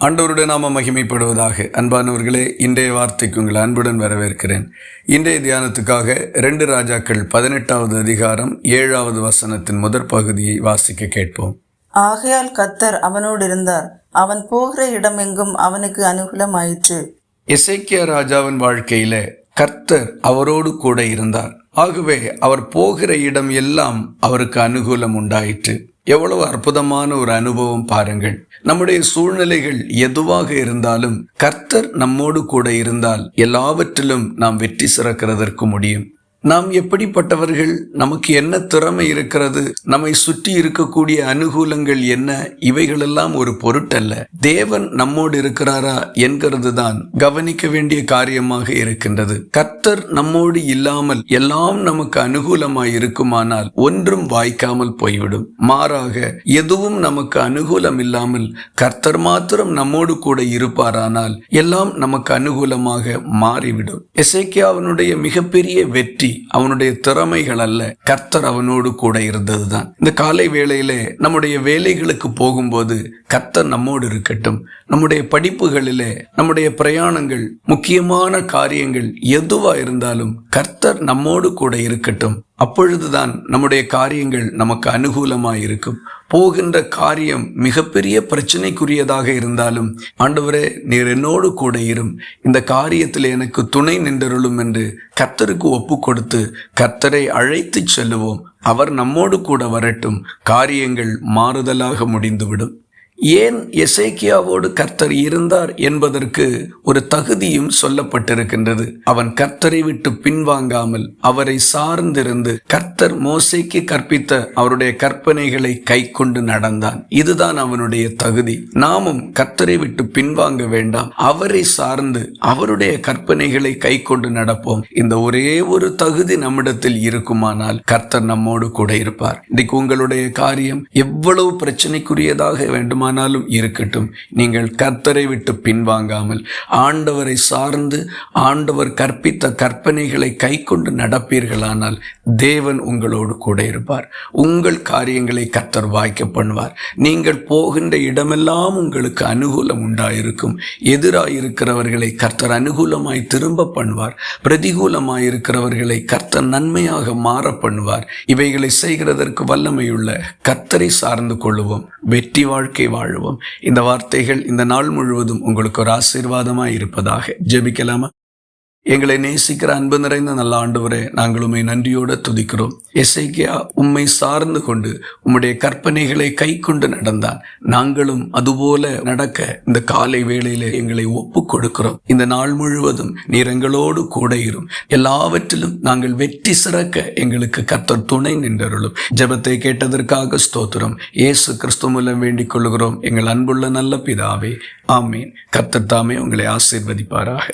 ஆண்டவருடைய நாம மகிமைப்படுவதாக. அன்பானவர்களே இன்றைய வார்த்தைக்கு உங்கள் அன்புடன் வரவேற்கிறேன். இன்றைய தியானத்துக்காக ரெண்டு ராஜாக்கள் பதினெட்டாவது அதிகாரம் ஏழாவது வசனத்தின் முதற் பகுதியை வாசிக்க கேட்போம். ஆகையால் கத்தர் அவனோடு இருந்தார். அவன் போகிற இடமெங்கும் அவனுக்கு அனுகூலமாயிற்று. எசேக்கியா ராஜாவின் வாழ்க்கையில கர்த்தர் அவரோடு கூட இருந்தார். ஆகவே அவர் போகிற இடம் எல்லாம் அவருக்கு அனுகூலம் உண்டாயிற்று. எவ்வளவு அற்புதமான ஒரு அனுபவம் பாருங்கள். நம்முடைய சூழ்நிலைகள் எதுவாக இருந்தாலும் கர்த்தர் நம்மோடு கூட இருந்தால் எல்லாவற்றிலும் நாம் வெற்றி சிறக்கிறதற்கு முடியும். நாம் எப்படிப்பட்டவர்கள்? நமக்கு என்ன திறமை இருக்கிறது? நம்மை சுற்றி இருக்கக்கூடிய அனுகூலங்கள் என்ன? இவைகளெல்லாம் ஒரு பொருட்டல்ல. தேவன் நம்மோடு இருக்கிறாரா என்கிறது தான் கவனிக்க வேண்டிய காரியமாக இருக்கின்றது. கர்த்தர் நம்மோடு இல்லாமல் எல்லாம் நமக்கு அனுகூலமாய் இருக்குமானால் ஒன்றும் வாய்க்காமல் போய்விடும். மாறாக எதுவும் நமக்கு அனுகூலம் இல்லாமல் கர்த்தர் மாத்திரம் நம்மோடு கூட இருப்பாரானால் எல்லாம் நமக்கு அனுகூலமாக மாறிவிடும். எசேக்கியாவினுடைய மிகப்பெரிய வெற்றி அவனுடைய திறமைகள் அல்ல. கர்த்தர் அவனோடு கூட இருந்ததுதான். இந்த காலை வேளையிலே நம்முடைய வேலைகளுக்கு போகும்போது கர்த்தர் நம்மோடு இருக்கட்டும். நம்முடைய படிப்புகளிலே நம்முடைய பிரயாணங்கள் முக்கியமான காரியங்கள் எதுவா இருந்தாலும் கர்த்தர் நம்மோடு கூட இருக்கட்டும். அப்பொழுதுதான் நம்முடைய காரியங்கள் நமக்கு அனுகூலமாக இருக்கும் போகின்ற காரியம் மிகப்பெரிய பிரச்சனைக்குரியதாக இருந்தாலும் ஆண்டவரே நீர் என்னோடு கூட இரும். இந்த காரியத்தில் எனக்கு துணை நின்றருளும் என்று கர்த்தருக்கு ஒப்பு கொடுத்து கர்த்தரை அழைத்து செல்லுவோம். அவர் நம்மோடு கூட வரட்டும். காரியங்கள் மாறுதலாக முடிந்துவிடும். ஏன் எசேக்கியாவோடு கர்த்தர் இருந்தார் என்பதற்கு ஒரு தகுதியும் சொல்லப்பட்டிருக்கின்றது. அவன் கர்த்தரை விட்டு பின்வாங்காமல் அவரை சார்ந்திருந்து கர்த்தர் மோசைக்கு கற்பித்த அவருடைய கற்பனைகளை கை கொண்டு நடந்தான். இதுதான் அவனுடைய தகுதி. நாமும் கர்த்தரை விட்டு பின்வாங்க வேண்டாம். அவரை சார்ந்து அவருடைய கற்பனைகளை கை கொண்டு நடப்போம். இந்த ஒரே ஒரு தகுதி நம்மிடத்தில் இருக்குமானால் கர்த்தர் நம்மோடு கூட இருப்பார். இன்னைக்கு உங்களுடைய காரியம் எவ்வளவு பிரச்சனைக்குரியதாக வேண்டுமா வேண்டுமானாலும் இருக்கட்டும். நீங்கள் கர்த்தரை விட்டு பின்வாங்காமல் ஆண்டவரை சார்ந்து ஆண்டவர் கற்பித்த கற்பனைகளை கை கொண்டு நடப்பீர்களானால் தேவன் உங்களோடு கூட இருப்பார். உங்கள் காரியங்களை கர்த்தர் வாய்க்க பண்ணுவார். நீங்கள் போகின்ற இடமெல்லாம் உங்களுக்கு அனுகூலம் உண்டாயிருக்கும். எதிராயிருக்கிறவர்களை கர்த்தர் அனுகூலமாய் திரும்ப பண்ணுவார். பிரதிகூலமாய் இருக்கிறவர்களை கர்த்தர் நன்மையாக மாற பண்ணுவார். இவைகளை செய்கிறதற்கு வல்லமையுள்ள கர்த்தரை சார்ந்து கொள்ளுவோம். வெற்றி வாழ்க்கை வாழுவோம். இந்த வார்த்தைகள் இந்த நாள் முழுவதும் உங்களுக்கு ஒரு ஆசீர்வாதமாய் இருப்பதாக ஜெபிக்கலாமா? எங்களை நேசிக்கிற அன்பு நிறைந்த நல்ல ஆண்டவரே நாங்கள் உண்மை நன்றியோடு துதிக்கிறோம். எசைக்கியா உம்மை சார்ந்து கொண்டு உம்முடைய கற்பனைகளை கை கொண்டு நடந்தான். நாங்களும் அதுபோல நடக்க இந்த காலை வேளையில எங்களை ஒப்பு கொடுக்கிறோம். இந்த நாள் முழுவதும் நீர் எங்களோடு கூட இரும். எல்லாவற்றிலும் நாங்கள் வெற்றி சிறக்க எங்களுக்கு கத்தர் துணை நின்றருளும். ஜெபத்தை கேட்டதற்காக ஸ்தோத்திரம். இயேசு கிறிஸ்து மூலம் வேண்டிக் கொள்கிறோம் எங்கள் அன்புள்ள நல்ல பிதாவே ஆமீன். கர்த்தர் தாமே உங்களை ஆசீர்வதிப்பாராக.